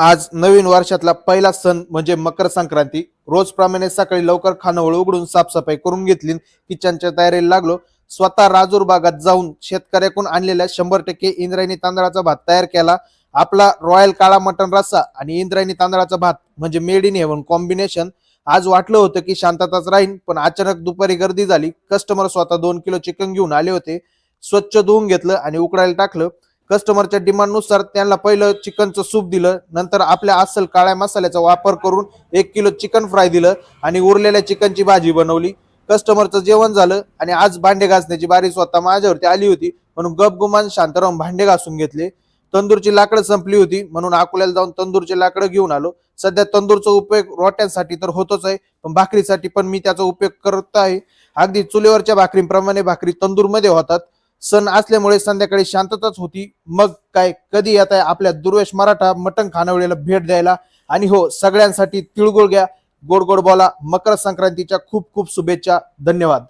आज नवीन वर्षातला पहिला सण म्हणजे मकर संक्रांती. रोजप्रमाणे सकाळी लवकर खानवळ उघडून साफसफाई करून घेतली किचनच्या तयारीला लागलो. स्वतः राजूर बागात जाऊन शेतकऱ्याकडून आणलेल्या शंभर टक्के इंद्रायणी तांदळाचा भात तयार केला. आपला रॉयल काळा मटन रस्सा आणि इंद्रायणी तांदळाचा भात म्हणजे मेड इन हेवन कॉम्बिनेशन. आज वाटलं होतं की शांतताच राहीन पण अचानक दुपारी गर्दी झाली. कस्टमर स्वतः दोन किलो चिकन घेऊन आले होते. स्वच्छ धुवून घेतलं आणि उकडायला टाकलं. कस्टमरच्या डिमांडनुसार त्यांना पहिलं चिकनचं सूप दिलं नंतर आपल्या अस्सल काळ्या मसाल्याचा वापर करून एक किलो चिकन फ्राय दिलं आणि उरलेल्या चिकनची भाजी बनवली. कस्टमरचं जेवण झालं आणि आज भांडे घासण्याची बारी स्वतः माझ्यावरती आली होती म्हणून गपगुमान शांत भांडे घासून घेतले. तंदूरची लाकडं संपली होती म्हणून अकोल्याला जाऊन तंदूरची लाकडं घेऊन आलो. सध्या तंदूरचा उपयोग रोट्यांसाठी तर होतोच आहे पण भाकरीसाठी पण मी त्याचा उपयोग करत आहे. अगदी चुलीवरच्या भाकरीप्रमाणे भाकरी तंदूरमध्ये होतात. सण असल्यामुळे संध्याकाळी शांतताच होती. मग काय कधी येत आहे आपल्या दुर्वेश मराठा मटण खानावळीला भेट द्यायला? आणि हो सगळ्यांसाठी तिळगुळ घ्या. गोड गोड बोला. मकर संक्रांतीच्या खूप खूप शुभेच्छा. धन्यवाद.